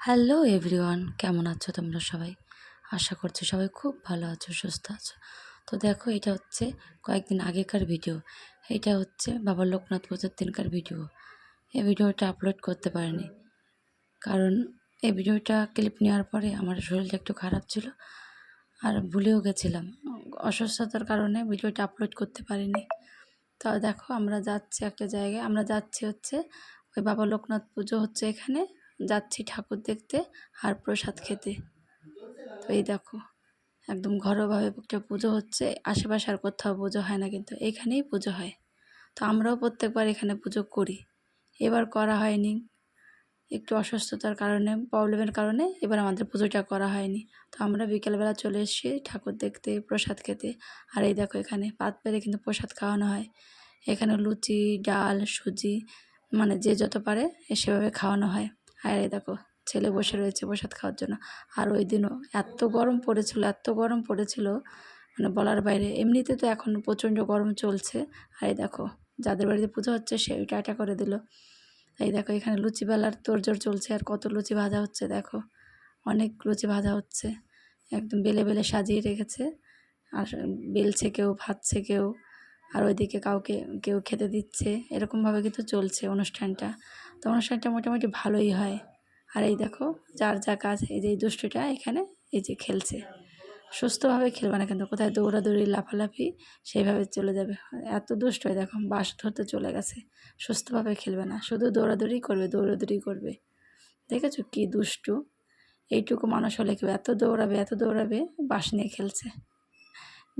Hello everyone, কেমন আছো তোমরা সবাই? আশা করছি সবাই খুব ভালো আছো, সুস্থ আছো। তো দেখো, এটা হচ্ছে কয়েকদিন আগেকার ভিডিও। এটা হচ্ছে বাবা লোকনাথ পুজোর দিনকার ভিডিও। এই ভিডিওটা আপলোড করতে পারিনি। কারণ এই ভিডিওটা ক্লিপ নেওয়ার পরে আমার শরীরটা একটু খারাপ ছিল আর ভুলেও গেছিলাম। অসুস্থতার কারণে ভিডিওটা আপলোড করতে পারিনি। তো দেখো, আমরা যাচ্ছি একটা জায়গায়। আমরা যাচ্ছি হচ্ছে ওই বাবা লোকনাথ পুজো হচ্ছে এখানে। যাচ্ছি ঠাকুর দেখতে, আর প্রসাদ খেতে। তো এই দেখো, একদম ঘরোয়াভাবে একটা পুজো হচ্ছে। আশেপাশে আর কোথাও পুজো হয় না, কিন্তু এখানেই পুজো হয়। তো আমরাও প্রত্যেকবার এখানে পুজো করি। এবার করা হয়নি। একটু অসুস্থতার কারণে প্রবলেমের কারণে এবার আমাদের পুজোটা করা হয়নি। তো আমরা বিকেলবেলা চলে এসেছি ঠাকুর দেখতে, প্রসাদ খেতে। আর এই দেখো এখানে পাত পেরে কিন্তু প্রসাদ খাওয়ানো হয়। এখানে লুচি, ডাল, সুজি মানে যে যত পারে সেভাবে খাওয়ানো হয়। আর এই দেখো, ছেলে বসে রয়েছে প্রসাদ খাওয়ার জন্য। আর ওই দিনও এত গরম পড়েছিল, এত গরম পড়েছিল মানে বলার বাইরে। এমনিতে তো এখন প্রচণ্ড গরম চলছে। আর এই দেখো, যাদের বাড়িতে পুজো হচ্ছে সে টাটা করে দিল। এই দেখো, এখানে লুচি বেলার তোড়জোড় চলছে, আর কত লুচি ভাজা হচ্ছে, দেখো। অনেক লুচি ভাজা হচ্ছে। একদম বেলে বেলে সাজিয়ে রেখেছে। আর বেলছে কেউ, ভাজছে কেউ, আর ওইদিকে কাউকে, কেউ খেতে দিচ্ছে। এরকমভাবে কিন্তু চলছে অনুষ্ঠানটা। তো অনুষ্ঠানটা মোটামুটি ভালোই হয়। আর এই দেখো, যার যা কাজ, এই যে দুষ্টুটা এখানে এই যে খেলছে। সুস্থভাবে খেলবে না কিন্তু কোথায় দৌড়াদৌড়ি, লাফালাফি, সেইভাবে চলে যাবে। এত দুষ্ট হয় দেখো বাস ধরতে চলে গেছে। সুস্থভাবে খেলবে না। শুধু দৌড়াদৌড়ি করবে দৌড়াদৌড়ি করবে। দেখেছ কি দুষ্টু? এইটুকু মানুষ হলে কেউ এত দৌড়াবে এত দৌড়াবে বাস নিয়ে খেলছে।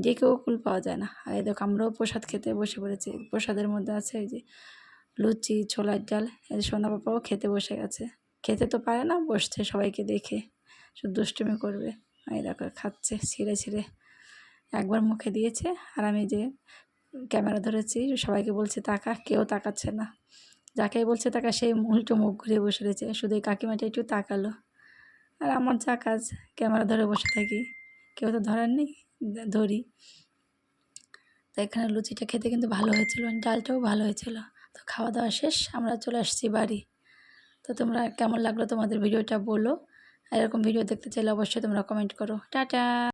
ডেকেও কুল পাওয়া যায় না। আর এই দেখো, আমরাও প্রসাদ খেতে বসে পড়েছি। প্রসাদের মধ্যে আছে এই যে লুচি, ছোলার ডাল সোনা পাপাও খেতে বসে গেছে। খেতে তো পারে না, বসছে সবাইকে দেখে। শুধু দুষ্টুমি করবে। এই দেখো, খাচ্ছে, ছিঁড়ে ছিঁড়ে। একবার মুখে দিয়েছে, আর আমি যে ক্যামেরা ধরেছি, সবাইকে বলছে, তাকা, কেউ তাকাচ্ছে না। যাকে বলছে তাকা, সেই উল্টো মুখ ঘুরে বসে রয়েছে। শুধু এই কাকিমাটা একটু তাকালো। আর, আমার যা কাজ, ক্যামেরা ধরে বসে থাকি। কেউ তো ধরার নেই ধরি। তো এখানে লুচিটা খেতে কিন্তু ভালো হয়েছিল, ডালটাও ভালো হয়েছিল। তো খাওয়া দাওয়া শেষ, আমরা চলে আসছি বাড়ি। তো তোমরা কেমন লাগল তোমাদের ভিডিওটা বলো। এরকম ভিডিও দেখতে চাইলে অবশ্যই তোমরা কমেন্ট করো। টাটা!